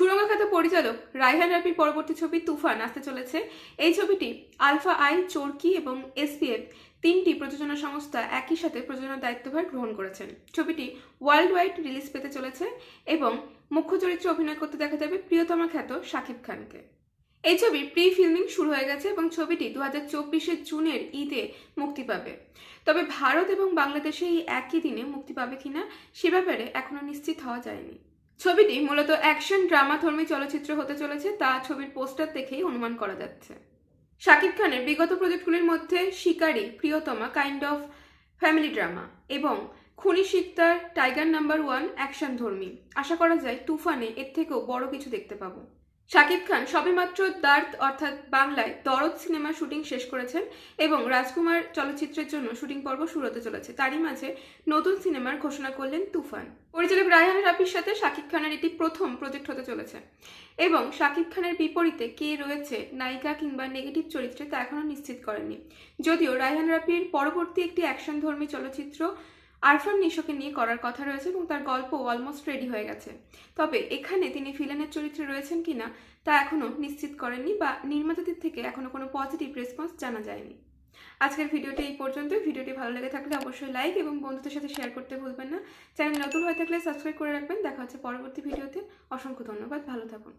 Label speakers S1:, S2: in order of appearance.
S1: সুরঙ্গখ্যাত পরিচালক রায়হান রাফির পরবর্তী ছবি তুফান আসতে চলেছে। এই ছবিটি আলফা আই, চোরকি এবং এসপিএফ তিনটি প্রযোজনা সংস্থা একই সাথে প্রযোজনার দায়িত্বভার গ্রহণ করেছেন। ছবিটি ওয়ার্ল্ড ওয়াইড রিলিজ পেতে চলেছে এবং মুখ্য চরিত্রে অভিনয় করতে দেখা যাবে প্রিয়তমা খ্যাত শাকিব খানকে। এই ছবির প্রি ফিল্মিং শুরু হয়ে গেছে এবং ছবিটি দু হাজার চব্বিশের জুনের ঈদে মুক্তি পাবে। তবে ভারত এবং বাংলাদেশে এই একই দিনে মুক্তি পাবে কিনা সে ব্যাপারে এখনও নিশ্চিত হওয়া যায়নি। ছবিটি মূলত অ্যাকশন ড্রামাধর্মী চলচ্চিত্র হতে চলেছে, তা ছবির পোস্টার দেখেই অনুমান করা যাচ্ছে। শাকিব খানের বিগত প্রজেক্টগুলির মধ্যে শিকারি, প্রিয়তমা কাইন্ড অফ ফ্যামিলি ড্রামা এবং Khuni Shikdar tiger number one action ধর্মী। আশা করা যায় তুফানে এর থেকেও বড় কিছু দেখতে পাবো। শাকিব খান সবেমাত্র দার্ত অর্থাৎ বাংলায় দরদ সিনেমার শুটিং শেষ করেছেন এবং রাজকুমার চলচ্চিত্রের জন্য শুটিং পর্ব শুরু হতে চলেছে। তারই মাঝে নতুন সিনেমার ঘোষণা করলেন তুফান। পরিচালক রায়হান রাফির সাথে শাকিব খানের এটি প্রথম প্রজেক্ট হতে চলেছে। এবং শাকিব খানের বিপরীতে কে রয়েছে নায়িকা কিংবা নেগেটিভ চরিত্রে তা এখনও নিশ্চিত করেননি। যদিও রায়হান রাফির পরবর্তী একটি অ্যাকশন ধর্মী চলচ্চিত্র আরফান নিশোকে নিয়ে করার কথা রয়েছে এবং তার গল্প অলমোস্ট রেডি হয়ে গেছে। তবে এখানে তিনি ভিলেনের চরিত্রে রয়েছেন কিনা তা এখনও নিশ্চিত করেননি বা নির্মাতাদের থেকে এখনও কোনো পজিটিভ রেসপন্স জানা যায়নি। আজকের ভিডিওটি এই পর্যন্ত ভিডিওটি ভালো লেগে থাকলে অবশ্যই লাইক এবং বন্ধুদের সাথে শেয়ার করতে ভুলবেন না। চ্যানেল নতুন হয়ে থাকলে সাবস্ক্রাইব করে রাখবেন। দেখা হচ্ছে পরবর্তী ভিডিওতে। অসংখ্য ধন্যবাদ। ভালো থাকুন।